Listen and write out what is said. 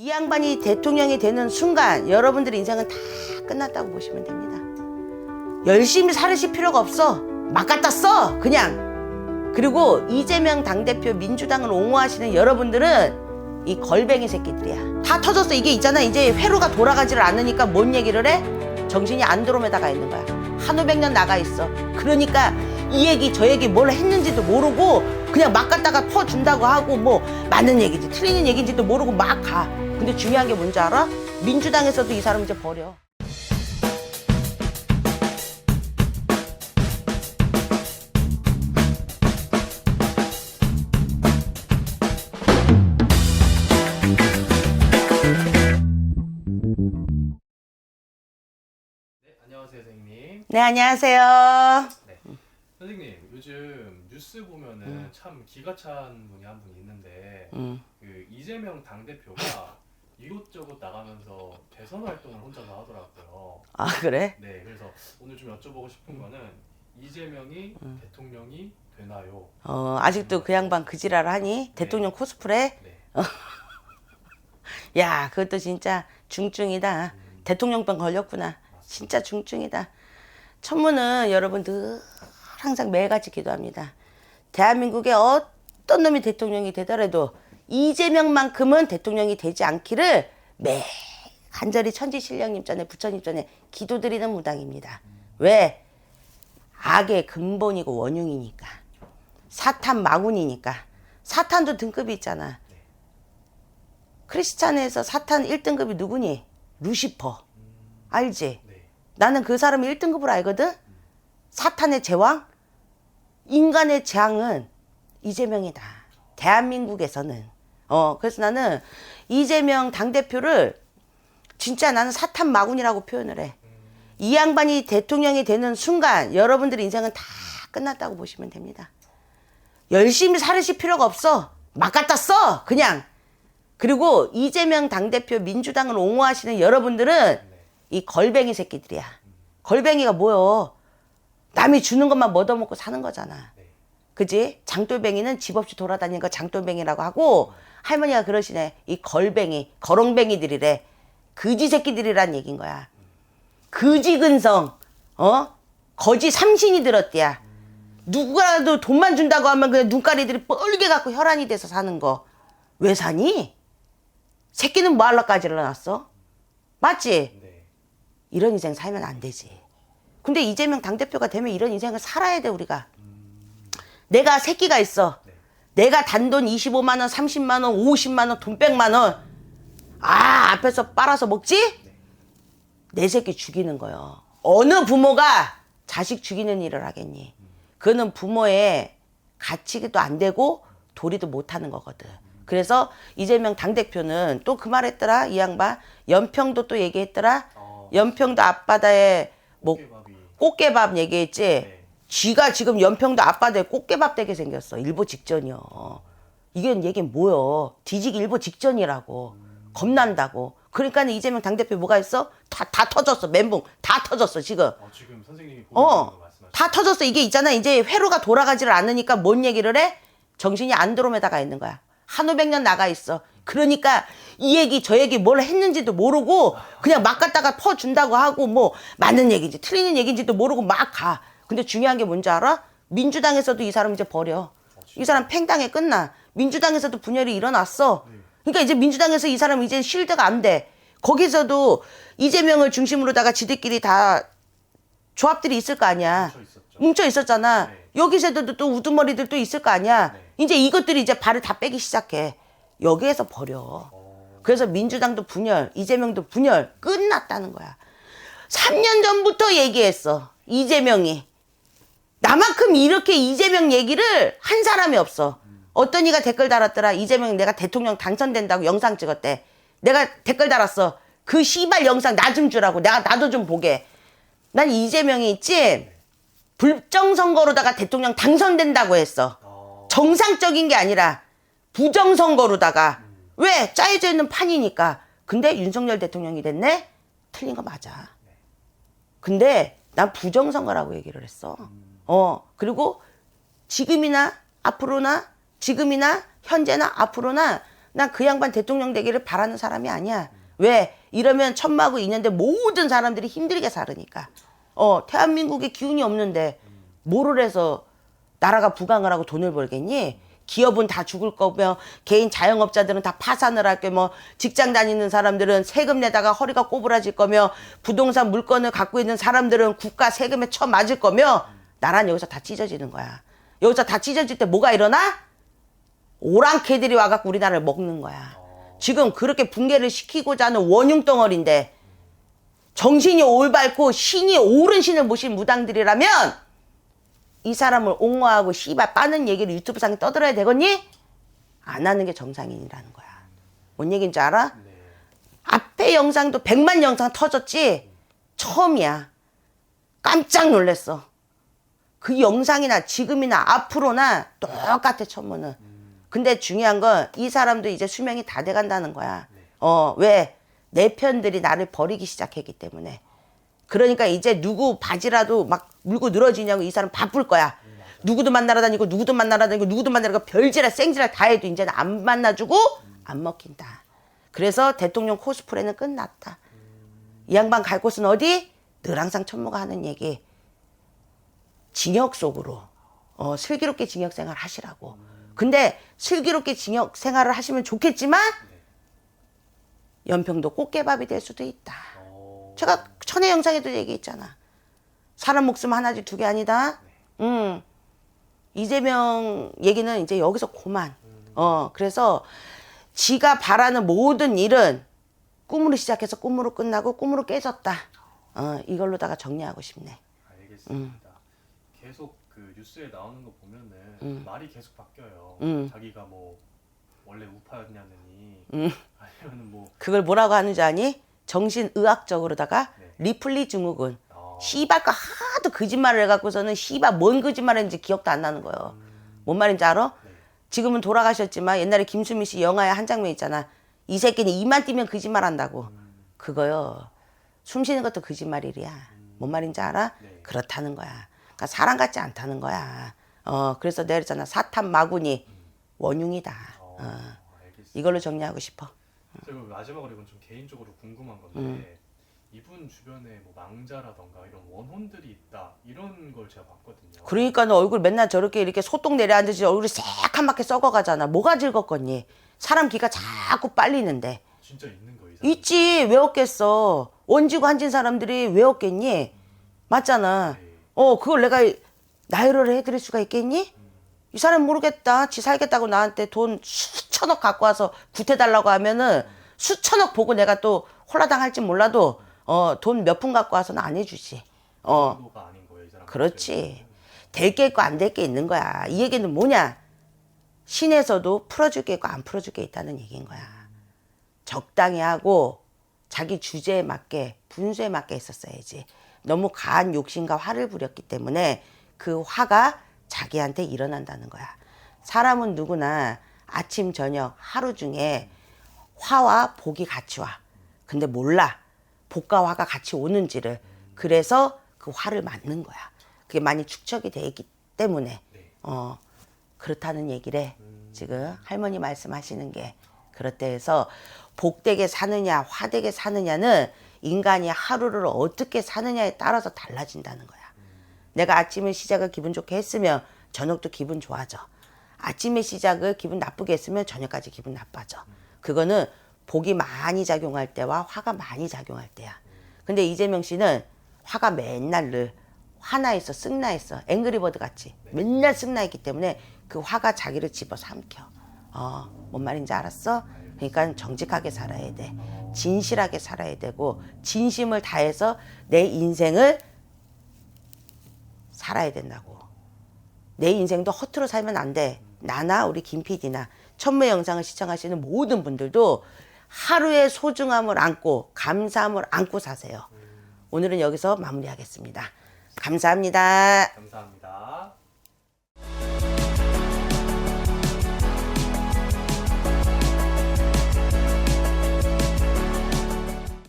이 양반이 대통령이 되는 순간 여러분들의 인생은 다 끝났다고 보시면 됩니다. 열심히 살으실 필요가 없어. 막 갖다 써. 그냥. 그리고 이재명 당대표 민주당을 옹호하시는 여러분들은 이 걸뱅이 새끼들이야. 다 터졌어. 이게 있잖아. 이제 회로가 돌아가지를 않으니까 뭔 얘기를 해? 정신이 안드로메다가 있는 거야. 한 오백 년 나가 있어. 그러니까 이 얘기 저 얘기 뭘 했는지도 모르고 그냥 막 갖다가 퍼준다고 하고 뭐 맞는 얘기지 틀리는 얘기인지도 모르고 막 가. 근데 중요한 게 뭔지 알아? 민주당에서도 이 사람 이제 버려. 네, 안녕하세요, 선생님. 네, 안녕하세요. 네. 선생님, 요즘 뉴스 보면은 참 기가 찬 분이 한 분 있는데 음. 그 이재명 당 대표가 이곳저곳 나가면서 대선 활동을 혼자서 하더라고요. 아, 그래? 네, 그래서 오늘 좀 여쭤보고 싶은 거는 이재명이 대통령이 되나요? 어, 아직도 그 양반 그 지랄 하니? 대통령 코스프레? 네. 야, 그것도 진짜 중증이다. 대통령병 걸렸구나. 진짜 중증이다. 천문은 여러분 늘 항상 매일같이 기도합니다. 대한민국의 어떤 놈이 대통령이 되더라도 이재명만큼은 대통령이 되지 않기를 매 간절히 천지 신령님 전에 부처님 전에 기도드리는 무당입니다. 왜? 악의 근본이고 원흉이니까. 사탄 마군이니까. 사탄도 등급이 있잖아. 크리스찬에서 사탄 1등급이 누구니? 루시퍼. 알지? 네. 나는 그 사람을 1등급으로 알거든? 사탄의 제왕? 인간의 재앙은 이재명이다. 대한민국에서는. 어, 그래서 나는 이재명 당대표를 진짜 나는 사탄 마군이라고 표현을 해. 이 양반이 대통령이 되는 순간 여러분들의 인생은 다 끝났다고 보시면 됩니다. 열심히 살으실 필요가 없어. 막 갖다 써. 그냥. 그리고 이재명 당대표 민주당을 옹호하시는 여러분들은 이 걸뱅이 새끼들이야. 걸뱅이가 뭐여? 남이 주는 것만 얻어먹고 사는 거잖아. 네. 그지? 장돌뱅이는 집 없이 돌아다니는 거 장돌뱅이라고 하고 할머니가 그러시네. 이 걸뱅이, 거렁뱅이들이래. 그지 새끼들이란 얘긴 거야. 그지 근성, 어? 거지 삼신이 들었대야. 누구라도 돈만 준다고 하면 그냥 눈가리들이 뻘게 갖고 혈안이 돼서 사는 거. 왜 사니? 새끼는 뭐 하려까지 일어났어? 맞지? 네. 이런 인생 살면 안 되지. 근데 이재명 당대표가 되면 이런 인생을 살아야 돼, 우리가. 내가 새끼가 있어. 네. 내가 단돈 25만 원, 30만 원, 50만 원, 돈 100만 원. 아, 앞에서 빨아서 먹지? 내 새끼 죽이는 거요. 어느 부모가 자식 죽이는 일을 하겠니? 그는 부모의 가치도 안 되고 도리도 못 하는 거거든. 그래서 이재명 당대표는 또 그 말 했더라, 이 양반. 연평도 또 얘기했더라. 어, 연평도 앞바다에 뭐 꽃게밥 얘기했지. 네. 쥐가 지금 연평도 앞바다에 꽃게밥 되게 생겼어. 일보 직전이요. 이게 얘기 뭐여? 뒤지기 일보 직전이라고. 겁난다고. 그러니까 이재명 당대표 뭐가 했어? 다, 다 터졌어. 멘붕. 다 터졌어, 지금. 어, 지금 선생님이 어? 다 터졌어. 이게 있잖아. 이제 회로가 돌아가지를 않으니까 뭔 얘기를 해? 정신이 안드로메다가 있는 거야. 한 오백 년 나가 있어. 그러니까 이 얘기 저 얘기 뭘 했는지도 모르고 그냥 막 갖다가 퍼준다고 하고 뭐 맞는 얘기인지 틀리는 얘기인지도 모르고 막 가. 근데 중요한 게 뭔지 알아? 민주당에서도 이 사람 이제 버려. 이 사람 팽당에 끝나. 민주당에서도 분열이 일어났어. 그러니까 이제 민주당에서 이 사람 이제 실드가 안 돼. 거기서도 이재명을 중심으로다가 지들끼리 다 조합들이 있을 거 아니야. 뭉쳐 있었잖아. 네. 여기서도 또 우두머리들 또 있을 거 아니야. 네. 이제 이것들이 이제 발을 다 빼기 시작해. 여기에서 버려. 어, 그래서 민주당도 분열, 이재명도 분열 끝났다는 거야. 3년 전부터 얘기했어. 이재명이. 나만큼 이렇게 이재명 얘기를 한 사람이 없어. 어떤 이가 댓글 달았더라. 이재명 내가 대통령 당선된다고 영상 찍었대. 내가 댓글 달았어. 그 씨발 영상 나 좀 주라고. 내가 나도 좀 보게. 난 이재명이 있지. 불정 선거로다가 대통령 당선된다고 했어. 어, 정상적인 게 아니라 부정 선거로다가 왜 짜여져 있는 판이니까. 근데 윤석열 대통령이 됐네? 틀린 거 맞아. 근데 난 부정 선거라고 얘기를 했어. 어, 그리고 지금이나 앞으로나 지금이나 현재나 앞으로나 난 그 양반 대통령 되기를 바라는 사람이 아니야. 왜? 이러면 천마고 인연대 모든 사람들이 힘들게 살으니까. 어, 대한민국에 기운이 없는데 뭐를 해서 나라가 부강을 하고 돈을 벌겠니? 기업은 다 죽을 거며 개인 자영업자들은 다 파산을 할 거며 직장 다니는 사람들은 세금 내다가 허리가 꼬부라질 거며 부동산 물건을 갖고 있는 사람들은 국가 세금에 쳐 맞을 거며 나라는 여기서 다 찢어지는 거야. 여기서 다 찢어질 때 뭐가 일어나? 오랑캐들이 와갖고 우리나라를 먹는 거야. 지금 그렇게 붕괴를 시키고자 하는 원흉 덩어리인데 정신이 올바르고 신이 옳은 신을 모신 무당들이라면 이 사람을 옹호하고 씨발 빠는 얘기를 유튜브상에 떠들어야 되겠니? 안 하는 게 정상인이라는 거야. 뭔 얘기인지 알아? 네. 앞에 영상도 100만 영상 터졌지? 처음이야. 깜짝 놀랐어. 그 영상이나 지금이나 앞으로나 똑같아, 천문은. 근데 중요한 건 이 사람도 이제 수명이 다 돼 간다는 거야. 어, 왜? 내 편들이 나를 버리기 시작했기 때문에. 그러니까 이제 누구 바지라도 막 물고 늘어지냐고 이 사람 바쁠 거야. 누구도 만나러 다니고 누구도 만나러 다니고 누구도 만나러 별지랄 생지랄 다 해도 이제는 안 만나주고 안 먹힌다. 그래서 대통령 코스프레는 끝났다. 이 양반 갈 곳은 어디? 늘 항상 천모가 하는 얘기. 징역 속으로 어, 슬기롭게 징역 생활 하시라고. 근데 슬기롭게 징역 생활을 하시면 좋겠지만 연평도 꽃게밥이 될 수도 있다. 어, 제가 천혜 영상에도 얘기했잖아. 사람 목숨 하나지 두 개 아니다. 음. 이재명 얘기는 이제 여기서 고만. 어, 그래서 지가 바라는 모든 일은 꿈으로 시작해서 꿈으로 끝나고 꿈으로 깨졌다. 어, 이걸로다가 정리하고 싶네. 알겠습니다. 계속 그 뉴스에 나오는 거 보면은 말이 계속 바뀌어요. 음. 자기가 뭐 원래 우파였냐느니 음. 아니면 뭐 그걸 뭐라고 하는지 아니? 정신의학적으로다가 네. 리플리 증후군. 어, 씨발까 하도 거짓말을 해갖고서는 씨발 뭔 거짓말했는지 기억도 안 나는 거예요. 뭔 말인지 알아? 네. 지금은 돌아가셨지만 옛날에 김수미 씨 영화에 한 장면 있잖아. 이 새끼는 이만 뛰면 거짓말 한다고. 그거요. 숨 쉬는 것도 거짓말이야. 뭔 말인지 알아? 네. 그렇다는 거야. 그러니까 사람 같지 않다는 거야. 어, 그래서 내가 그랬잖아. 사탄 마구니 원흉이다. 어, 어, 알겠습니다. 이걸로 정리하고 싶어. 그리고 마지막으로 이건 좀 개인적으로 궁금한 건데 음. 이분 주변에 뭐 망자라던가 이런 원혼들이 있다 이런 걸 제가 봤거든요. 그러니까 너 얼굴 맨날 저렇게 이렇게 소똥 내려앉듯이 얼굴이 새카맣게 썩어가잖아. 뭐가 즐겁겠니? 사람 기가 자꾸 빨리는데. 진짜 있는 거예요? 있지 왜 없겠어 원지고 한진 사람들이 왜 없겠니 맞잖아 네. 어 그걸 내가 나열을 해드릴 수가 있겠니? 이 사람 모르겠다. 지 살겠다고 나한테 돈 수천억 갖고 와서 구태달라고 하면은 수천억 보고 내가 또 홀라당 할지 몰라도 어 돈 몇 푼 갖고 와서는 안 해주지. 어. 정도가 아닌 거예요, 이 사람. 그렇지. 될 게 있고 안 될 게 있는 거야. 이 얘기는 뭐냐? 신에서도 풀어줄 게 있고 안 풀어줄 게 있다는 얘기인 거야. 적당히 하고 자기 주제에 맞게 분수에 맞게 했었어야지. 너무 과한 욕심과 화를 부렸기 때문에 그 화가 자기한테 일어난다는 거야. 사람은 누구나 아침 저녁 하루 중에 화와 복이 같이 와. 근데 몰라. 복과 화가 같이 오는지를. 그래서 그 화를 맞는 거야. 그게 많이 축적이 돼 있기 때문에 어 그렇다는 얘기래. 지금 할머니 말씀하시는 게 그렇대 해서 복되게 사느냐 화되게 사느냐는 인간이 하루를 어떻게 사느냐에 따라서 달라진다는 거야. 내가 아침에 시작을 기분 좋게 했으면 저녁도 기분 좋아져. 아침에 시작을 기분 나쁘게 했으면 저녁까지 기분 나빠져. 그거는 복이 많이 작용할 때와 화가 많이 작용할 때야. 근데 이재명 씨는 화가 맨날 늘 화나 있어, 쓱나 있어. 앵그리버드 같이. 맨날 쓱나 있기 때문에 그 화가 자기를 집어 삼켜. 어, 뭔 말인지 알았어? 그러니까 정직하게 살아야 돼. 진실하게 살아야 되고, 진심을 다해서 내 인생을 살아야 된다고. 내 인생도 허투루 살면 안 돼. 나나 우리 김 PD나 천무 영상을 시청하시는 모든 분들도 하루의 소중함을 안고 감사함을 안고 사세요. 오늘은 여기서 마무리하겠습니다. 감사합니다. 감사합니다.